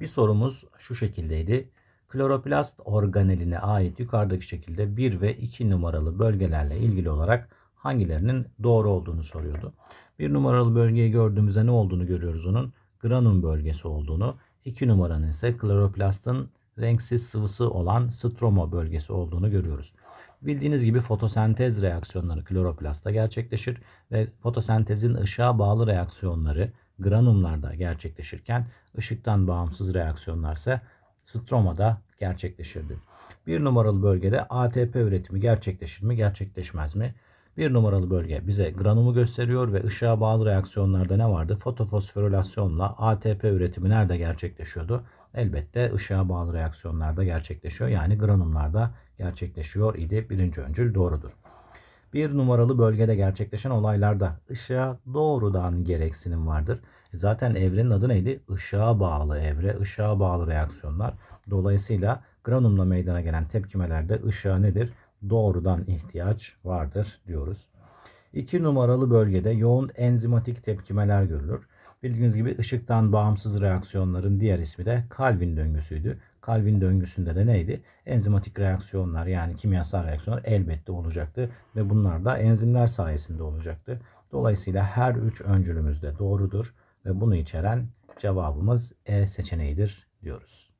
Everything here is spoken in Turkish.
Bir sorumuz şu şekildeydi. Kloroplast organeline ait yukarıdaki şekilde 1 ve 2 numaralı bölgelerle ilgili olarak hangilerinin doğru olduğunu soruyordu. 1 numaralı bölgeyi gördüğümüzde ne olduğunu görüyoruz onun? Granum bölgesi olduğunu. 2 numaranın ise kloroplastın renksiz sıvısı olan stroma bölgesi olduğunu görüyoruz. Bildiğiniz gibi fotosentez reaksiyonları kloroplastta gerçekleşir ve fotosentezin ışığa bağlı reaksiyonları granumlarda gerçekleşirken ışıktan bağımsız reaksiyonlar ise stromada gerçekleşirdi. Bir numaralı bölgede ATP üretimi gerçekleşir mi gerçekleşmez mi? Bir numaralı bölge bize granumu gösteriyor ve ışığa bağlı reaksiyonlarda ne vardı? Fotofosforilasyonla ATP üretimi nerede gerçekleşiyordu? Elbette ışığa bağlı reaksiyonlarda gerçekleşiyor. Yani granumlarda gerçekleşiyor idi. Birinci öncül doğrudur. Bir numaralı bölgede gerçekleşen olaylarda ışığa doğrudan gereksinim vardır. Zaten evrenin adı neydi? Işığa bağlı evre, ışığa bağlı reaksiyonlar. Dolayısıyla granumla meydana gelen tepkimelerde ışığa nedir? Doğrudan ihtiyaç vardır diyoruz. 2 numaralı bölgede yoğun enzimatik tepkimeler görülür. Bildiğiniz gibi ışıktan bağımsız reaksiyonların diğer ismi de Calvin döngüsüydü. Calvin döngüsünde de neydi? Enzimatik reaksiyonlar yani kimyasal reaksiyonlar elbette olacaktı ve bunlar da enzimler sayesinde olacaktı. Dolayısıyla her üç öncülümüz de doğrudur ve bunu içeren cevabımız E seçeneğidir diyoruz.